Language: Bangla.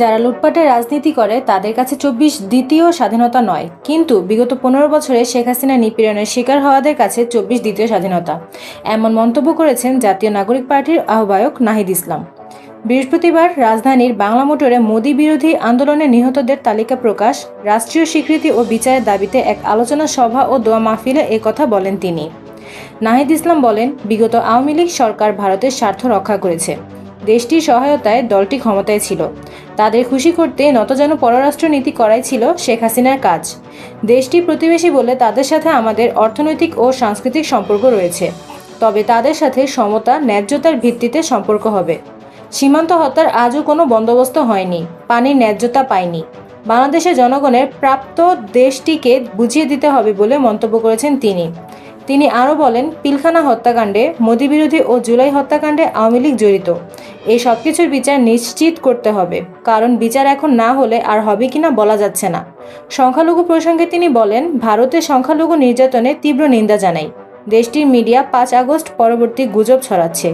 যারা লুটপাটের রাজনীতি করে, তাদের কাছে চব্বিশ দ্বিতীয় স্বাধীনতা নয়। কিন্তু বিগত পনেরো বছরে শেখ হাসিনা নিপীড়নের শিকার হওয়াদের কাছে চব্বিশ দ্বিতীয় স্বাধীনতা। এমন মন্তব্য করেছেন জাতীয় নাগরিক পার্টির আহ্বায়ক নাহিদ ইসলাম। বৃহস্পতিবার রাজধানীর বাংলা মোটরে মোদী বিরোধী আন্দোলনে নিহতদের তালিকা প্রকাশ, রাষ্ট্রীয় স্বীকৃতি ও বিচারের দাবিতে এক আলোচনা সভা ও দোয়া মাহফিলে কথা বলেন তিনি। নাহিদ ইসলাম বলেন, বিগত আওয়ামী লীগ সরকার ভারতের স্বার্থ রক্ষা করেছে। দেশটির সহায়তায় দলটি ক্ষমতায় ছিল। তাদের খুশি করতে নত নতজানু পররাষ্ট্রনীতি করাই ছিল শেখ হাসিনার কাজ। দেশটি প্রতিবেশী বলে তাদের সাথে আমাদের অর্থনৈতিক ও সাংস্কৃতিক সম্পর্ক রয়েছে। তবে তাদের সাথে সমতা, ন্যায্যতার ভিত্তিতে সম্পর্ক হবে। সীমান্ত হত্যার আজও কোনো বন্দোবস্ত হয়নি, পানির ন্যায্যতা পায়নি। বাংলাদেশের জনগণের প্রাপ্ত দেশটিকে বুঝিয়ে দিতে হবে বলে মন্তব্য করেছেন তিনি। তিনি আরও বলেন, পিলখানা হত্যাকাণ্ডে মোদী বিরোধী ও জুলাই হত্যাকাণ্ডে আওয়ামী লীগ জড়িত। এই সব কিছুর বিচার নিশ্চিত করতে হবে, কারণ বিচার এখন না হলে আর হবে কিনা বলা যাচ্ছে না। সংখ্যালঘু প্রসঙ্গে তিনি বলেন ভারতের সংখ্যালঘু নির্যাতনে তীব্র নিন্দা জানাই। দেশটির মিডিয়া পাঁচ আগস্ট পরবর্তী গুজব ছড়াচ্ছে।